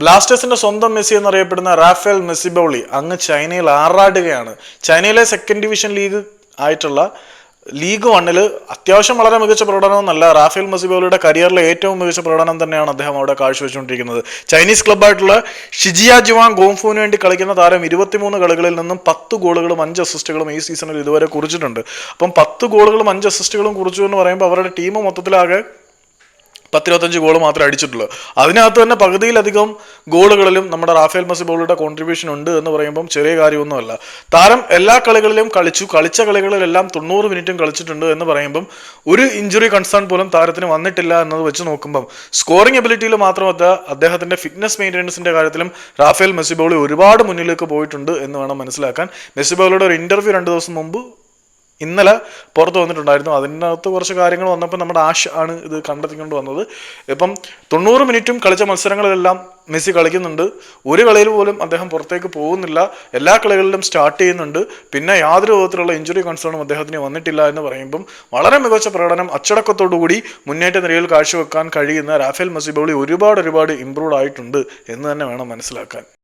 ബ്ലാസ്റ്റേഴ്സിന്റെ സ്വന്തം മെസ്സി എന്നറിയപ്പെടുന്ന റാഫേൽ മെസ്സിബൌളി അങ്ങ് ചൈനയിൽ ആറാടുകയാണ്. ചൈനയിലെ സെക്കൻഡ് ഡിവിഷൻ ലീഗ് ആയിട്ടുള്ള ലീഗ് വണ്ണിൽ അത്യാവശ്യം വളരെ മികച്ച പ്രകടനമൊന്നല്ല റാഫേൽ മെസ്സിബോളിയുടെ കരിയറിലെ ഏറ്റവും മികച്ച പ്രകടനം തന്നെയാണ് അദ്ദേഹം അവിടെ കാഴ്ചവെച്ചുകൊണ്ടിരിക്കുന്നത്. ചൈനീസ് ക്ലബ്ബായിട്ടുള്ള ഷിജിയ ജുവാങ് ഗോംഫുവിന് വേണ്ടി കളിക്കുന്ന താരം ഇരുപത്തിമൂന്ന് കളികളിൽ നിന്നും പത്ത് ഗോളുകളും അഞ്ച് അസിസ്റ്റുകളും ഈ സീസണിൽ ഇതുവരെ കുറിച്ചിട്ടുണ്ട്. അപ്പം പത്ത് ഗോളുകളും അഞ്ച് അസിസ്റ്റുകളും കുറിച്ചു എന്ന് പറയുമ്പോൾ അവരുടെ ടീം മൊത്തത്തിലാകെ പത്തിരുപത്തഞ്ച് ഗോൾ മാത്രമേ അടിച്ചിട്ടുള്ളൂ. അതിനകത്ത് തന്നെ പകുതിയിലധികം ഗോളുകളിലും നമ്മുടെ റാഫേൽ മസിബോളിയുടെ കോൺട്രിബ്യൂഷൻ ഉണ്ട് എന്ന് പറയുമ്പം ചെറിയ കാര്യമൊന്നുമല്ല. താരം എല്ലാ കളികളിലും കളിച്ചു കളിച്ച കളികളിലെല്ലാം തൊണ്ണൂറ് മിനിറ്റും കളിച്ചിട്ടുണ്ട് എന്ന് പറയുമ്പം ഒരു ഇഞ്ചുറി കൺസേൺ പോലും താരത്തിന് വന്നിട്ടില്ല എന്നത് വെച്ച് നോക്കുമ്പം സ്കോറിംഗ് എബിലിറ്റിയിൽ മാത്രമല്ല അദ്ദേഹത്തിന്റെ ഫിറ്റ്നസ് മെയിന്റെനൻസിന്റെ കാര്യത്തിലും റാഫേൽ മെസ്സിബോളി ഒരുപാട് മുന്നിലേക്ക് പോയിട്ടുണ്ട് എന്ന് വേണം മനസ്സിലാക്കാൻ. മെസ്സിബോളിയുടെ ഒരു ഇന്റർവ്യൂ രണ്ട് ദിവസം മുമ്പ് ഇന്നലെ പുറത്ത് വന്നിട്ടുണ്ടായിരുന്നു. അതിനകത്ത് കുറച്ച് കാര്യങ്ങൾ വന്നപ്പോൾ നമ്മുടെ ആഷ് ആണ് ഇത് കണ്ടെത്തിക്കൊണ്ട് വന്നത്. ഇപ്പം തൊണ്ണൂറ് മിനിറ്റും കളിച്ച മത്സരങ്ങളിലെല്ലാം മെസ്സി കളിക്കുന്നുണ്ട്. ഒരു കളിയിൽ പോലും അദ്ദേഹം പുറത്തേക്ക് പോകുന്നില്ല. എല്ലാ കളികളിലും സ്റ്റാർട്ട് ചെയ്യുന്നുണ്ട്. പിന്നെ യാതൊരു വിധത്തിലുള്ള ഇഞ്ചുറി കൺസേണും അദ്ദേഹത്തിന് വന്നിട്ടില്ല എന്ന് പറയുമ്പം വളരെ മികച്ച പ്രകടനം അച്ചടക്കത്തോടുകൂടി മുന്നേറ്റ നിലയിൽ കാഴ്ചവെക്കാൻ കഴിയുന്ന റാഫേൽ മെസ്സിബോളി ഒരുപാട് ഒരുപാട് ഇമ്പ്രൂവ് ആയിട്ടുണ്ട് എന്ന് തന്നെ വേണം മനസ്സിലാക്കാൻ.